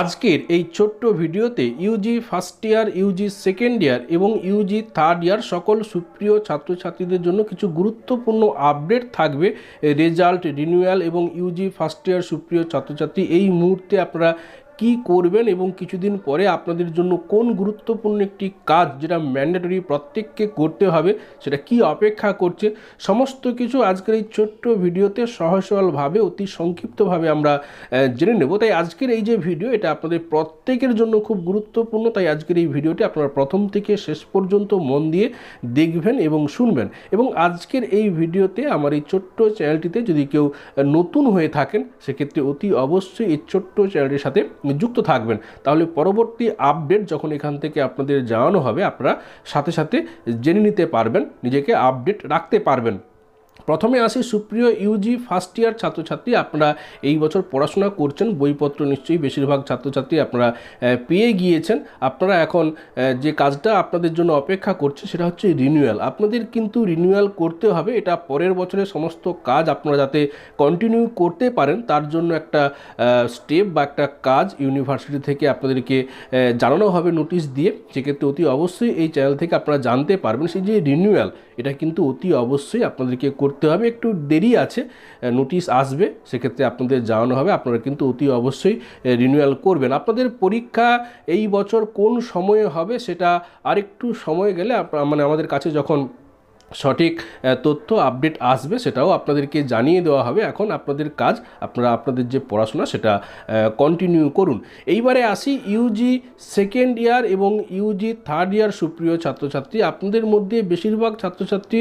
আজকের এই ছোট্ট ভিডিওতে UG first year, UG second year এবং ইউজি থার্ড ইয়ার সকল সুপ্রিয় ছাত্রছাত্রীদের জন্য কিছু গুরুত্বপূর্ণ আপডেট থাকবে। রেজাল্ট, রিনিউয়াল এবং ইউজি ফার্স্ট ইয়ার সুপ্রিয় ছাত্রছাত্রী এই মুহূর্তে আপনারা কি করবেন এবং কিছুদিন পরে আপনাদের জন্য কোন গুরুত্বপূর্ণ একটি কাজ যেটা ম্যান্ডেটরি প্রত্যেককে করতে হবে, সেটা কি অপেক্ষা করছে, সমস্ত কিছু আজকের এই ছোট্ট ভিডিওতে সহজ সরলভাবে অতি সংক্ষিপ্তভাবে আমরা জেনে নেব। তাই আজকের এই যে ভিডিও, এটা আপনাদের প্রত্যেকের জন্য খুব গুরুত্বপূর্ণ। তাই আজকের এই ভিডিওটি আপনারা প্রথম থেকে শেষ পর্যন্ত মন দিয়ে দেখবেন এবং শুনবেন। এবং আজকের এই ভিডিওতে আমার এই ছোট্ট চ্যানেলটিতে যদি কেউ নতুন হয়ে থাকেন, সেক্ষেত্রে অতি অবশ্যই এই ছোট্ট চ্যানেলটির সাথে যুক্ত থাকবেন। তাহলে পরবর্তী আপডেট যখন এখান থেকে আপনাদের জানানো হবে, আপনারা সাথে সাথে জেনে নিতে পারবেন, নিজেকে আপডেট রাখতে পারবেন। প্রথমে আসি সুপ্রিয় ইউজি ফার্স্ট ইয়ার ছাত্রছাত্রী, আপনারা এই বছর পড়াশোনা করছেন, বইপত্র নিশ্চয়ই বেশিরভাগ ছাত্রছাত্রী আপনারা পেয়ে গিয়েছেন। আপনারা এখন যে কাজটা আপনাদের জন্য অপেক্ষা করছে সেটা হচ্ছে রিনিউয়াল আপনাদের কিন্তু রিনিউয়াল করতে হবে, এটা পরের বছরের সমস্ত কাজ আপনারা যাতে কন্টিনিউ করতে পারেন, তার জন্য একটা স্টেপ বা একটা কাজ ইউনিভার্সিটি থেকে আপনাদেরকে জানানো হবে নোটিশ দিয়ে। সেক্ষেত্রে অতি অবশ্যই এই চ্যানেল থেকে আপনারা জানতে পারবেন, সেই যে রিনিউয়াল এটা কিন্তু অতি অবশ্যই আপনাদেরকে করতে হবে, একটু দেরি আছে নোটিশ আসবে, সেক্ষেত্রে আপনাদের জানানো হবে, আপনারা কিন্তু অতি অবশ্যই রিনিউয়াল করবেন। আপনাদের পরীক্ষা এই বছর কোন সময়ে হবে সেটা আরেকটু সময় গেলে মানে আমাদের কাছে যখন সঠিক তথ্য আপডেট আসবে সেটাও আপনাদেরকে জানিয়ে দেওয়া হবে। এখন আপনাদের কাজ, আপনারা আপনাদের যে পড়াশোনা সেটা কন্টিনিউ করুন। এইবারে আসি ইউজি সেকেন্ড ইয়ার এবং ইউজি থার্ড ইয়ার সুপ্রিয় ছাত্রছাত্রী। আপনাদের মধ্যে বেশিরভাগ ছাত্রছাত্রী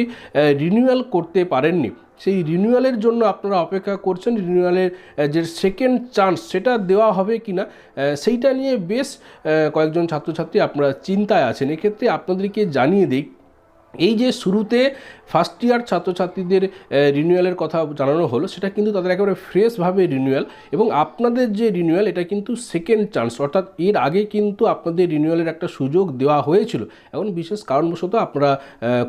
রিনিউয়াল করতে পারেননি। সেই রিনিউয়ালের জন্য আপনারা অপেক্ষা করছেন। রিনিউয়ালের যে সেকেন্ড চান্স সেটা দেওয়া হবে কি না সেইটা নিয়ে বেশ কয়েকজন ছাত্রছাত্রী আপনারা চিন্তায় আছেন। এক্ষেত্রে আপনাদেরকে জানিয়ে দিই এই যে শুরুতে ফার্স্ট ইয়ার ছাত্রছাত্রীদের রিনিউয়ালের কথা জানানো হলো, সেটা কিন্তু তাদের একেবারে ফ্রেশভাবে রিনিউয়াল এবং আপনাদের যে রিনিউয়াল এটা কিন্তু সেকেন্ড চান্স অর্থাৎ এর আগে কিন্তু আপনাদের রিনিউয়ালের একটা সুযোগ দেওয়া হয়েছিল। এখন বিশেষ কারণবশত আপনারা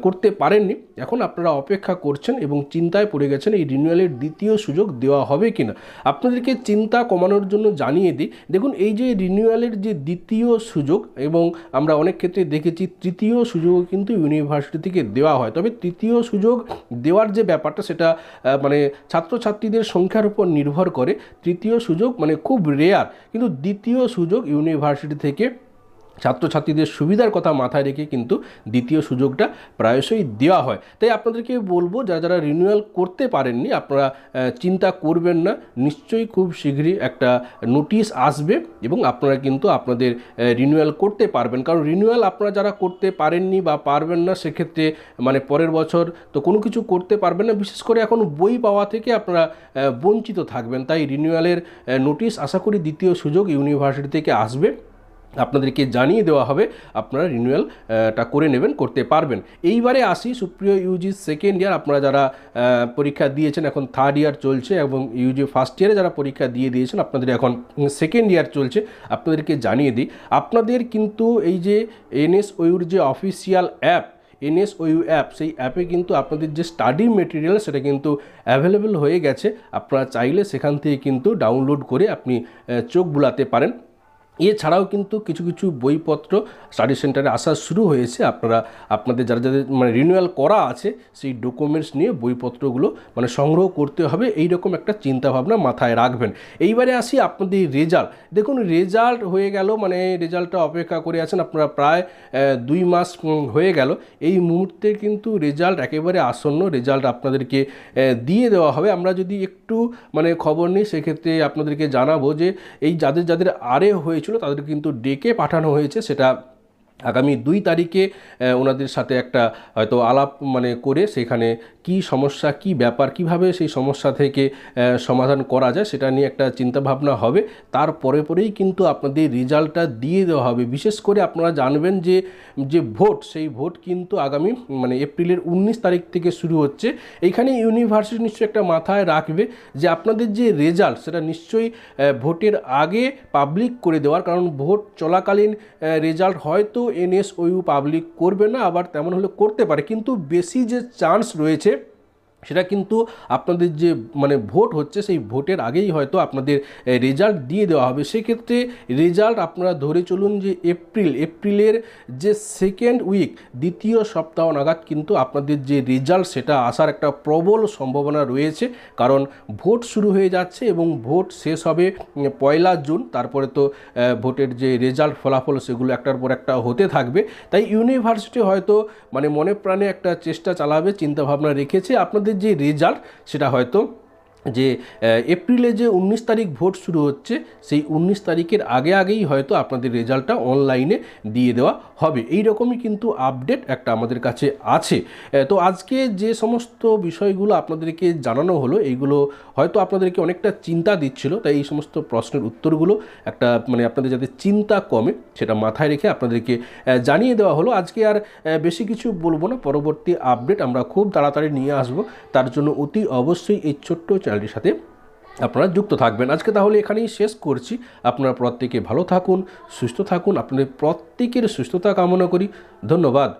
করতে পারেননি। এখন আপনারা অপেক্ষা করছেন এবং চিন্তায় পড়ে গেছেন এই রিনিউয়ালের দ্বিতীয় সুযোগ দেওয়া হবে কিনা। আপনাদেরকে চিন্তা কমানোর জন্য জানিয়ে দিই, দেখুন এই যে রিনিউয়ালের যে দ্বিতীয় সুযোগ এবং আমরা অনেক ক্ষেত্রে দেখেছি, তৃতীয় সুযোগ কিন্তু ইউনিভার্সিটি থেকে দেওয়া হয়। তবে তৃতীয় সুযোগ দেওয়ার যে ব্যাপারটা, সেটা মানে ছাত্রছাত্রীদের সংখ্যার উপর নির্ভর করে। তৃতীয় সুযোগ মানে খুব রেয়ার কিন্তু দ্বিতীয় সুযোগ ইউনিভার্সিটি থেকে ছাত্রছাত্রীদের সুবিধার কথা মাথায় রেখে কিন্তু দ্বিতীয় সুযোগটা প্রায়শই দেওয়া হয়। তাই আপনাদেরকে বলব, যারা যারা রিনিউয়াল করতে পারেননি, আপনারা চিন্তা করবেন না। নিশ্চয়ই খুব শীঘ্রই একটা নোটিশ আসবে এবং আপনারা কিন্তু আপনাদের রিনিউয়াল করতে পারবেন। কারণ রিনিউয়াল আপনারা যারা করতে পারেননি বা পারবেন না, সেক্ষেত্রে মানে পরের বছর তো কোনো কিছু করতে পারবেন না। বিশেষ করে এখন বই পাওয়া থেকে আপনারা বঞ্চিত থাকবেন। তাই রিনিউয়ালের নোটিশ আশা করি দ্বিতীয় সুযোগ ইউনিভার্সিটি থেকে আসবে। আপনাদেরকে জানিয়ে দেওয়া হবে, আপনারা রিনিউয়ালটা করে নেবেন, করতে পারবেন। এইবারে আসি সুপ্রিয় ইউজি সেকেন্ড ইয়ার আপনারা যারা পরীক্ষা দিয়েছেন, এখন থার্ড ইয়ার চলছে এবং ইউজি ফার্স্ট ইয়ারে যারা পরীক্ষা দিয়ে দিয়েছেন, আপনাদের এখন সেকেন্ড ইয়ার চলছে, আপনাদেরকে জানিয়ে দিই। আপনাদের কিন্তু এই যে এনএসওইউর যে অফিসিয়াল অ্যাপ এনএসওইউ অ্যাপ সেই অ্যাপে কিন্তু আপনাদের যে স্টাডি মেটেরিয়াল সেটা কিন্তু অ্যাভেলেবেল হয়ে গেছে। আপনারা চাইলে সেখান থেকে কিন্তু ডাউনলোড করে আপনি চোখ বুলাতে পারেন। এছাড়াও কিন্তু কিছু কিছু বইপত্র স্টাডি সেন্টারে আসা শুরু হয়েছে। আপনারা, আপনাদের যারা, যাদের মানে রিনিউয়াল করা আছে, সেই ডকুমেন্টস নিয়ে বইপত্রগুলো মানে সংগ্রহ করতে হবে। এই রকম একটা চিন্তাভাবনা মাথায় রাখবেন। এইবারে আসি আপনাদের রেজাল্ট দেখুন রেজাল্ট হয়ে গেল মানে রেজাল্টটা অপেক্ষা করে আছেন আপনারা প্রায় দুই মাস হয়ে গেল। এই মুহূর্তে কিন্তু রেজাল্ট একেবারে আসন্ন রেজাল্ট আপনাদেরকে দিয়ে দেওয়া হবে। আমরা যদি একটু মানে খবর নিই, সেক্ষেত্রে আপনাদেরকে জানাব যে এই যাদের যাদের আরে হয়েছিল তাদের কিন্তু ডেকে পাঠানো হয়েছে সেটা আগামী দুই তারিখে ওনাদের সাথে একটা, হয়তো আলাপ মানে করে সেখানে কি সমস্যা, কি ব্যাপার, কীভাবে সেই সমস্যা থেকে সমাধান করা যায় সেটা নিয়ে একটা চিন্তাভাবনা হবে। তার পরে পরেই কিন্তু আপনাদের রেজাল্টটা দিয়ে দেওয়া হবে। বিশেষ করে আপনারা জানবেন যে যে ভোট, সেই ভোট কিন্তু আগামী মানে এপ্রিলের উনিশ তারিখ থেকে শুরু হচ্ছে। এইখানে ইউনিভার্সিটি নিশ্চয়ই একটা মাথায় রাখবে যে আপনাদের যে রেজাল্ট, সেটা নিশ্চয়ই ভোটের আগে পাবলিক করে দেওয়ার, কারণ ভোট চলাকালীন রেজাল্ট হয়তো এনএসওইউ পাবলিক করবে না আবার তেমন হলে করতে পারে। কিন্তু বেশি যে চান্স রয়েছে সেটা কিন্তু আপনাদের যে মানে ভোট হচ্ছে, সেই ভোটের আগেই হয়তো আপনাদের রেজাল্ট দিয়ে দেওয়া হবে। সেক্ষেত্রে রেজাল্ট আপনারা ধরে চলুন যে এপ্রিল এপ্রিলের যে সেকেন্ড উইক দ্বিতীয় সপ্তাহ নাগাদ কিন্তু আপনাদের যে রেজাল্ট সেটা আসার একটা প্রবল সম্ভাবনা রয়েছে। কারণ ভোট শুরু হয়ে যাচ্ছে এবং ভোট শেষ হবে পয়লা জুন। তারপরে তো ভোটের যে রেজাল্ট ফলাফল, সেগুলো একটার পর একটা হতে থাকবে। তাই ইউনিভার্সিটি হয়তো মানে মনে প্রাণে একটা চেষ্টা চালাবে, চিন্তাভাবনা রেখেছে। আপনাদের যে রেজাল্ট সেটা হয়তো যে এপ্রিলে যে উনিশ তারিখ ভোট শুরু হচ্ছে, সেই উনিশ তারিখের আগে আগেই হয়তো আপনাদের রেজাল্টটা অনলাইনে দিয়ে দেওয়া হবে। এই রকমই কিন্তু আপডেট একটা আমাদের কাছে আছে। তো আজকে যে সমস্ত বিষয়গুলো আপনাদেরকে জানানো হলো, এইগুলো হয়তো আপনাদেরকে অনেকটা চিন্তা দিচ্ছিল, তাই এই সমস্ত প্রশ্নের উত্তরগুলো একটা মানে আপনাদের যাতে চিন্তা কমে, সেটা মাথায় রেখে আপনাদেরকে জানিয়ে দেওয়া হলো। আজকে আর বেশি কিছু বলব না, পরবর্তী আপডেট আমরা খুব তাড়াতাড়ি নিয়ে আসব। তার জন্য অতি অবশ্যই এই ছোট্ট চ্যানেলটির সাথে আপনারা যুক্ত থাকবেন। আজকে তাহলে এখানেই শেষ করছি। আপনারা প্রত্যেকে ভালো থাকুন, সুস্থ থাকুন। আপনাদের প্রত্যেকের সুস্থতা কামনা করি। ধন্যবাদ।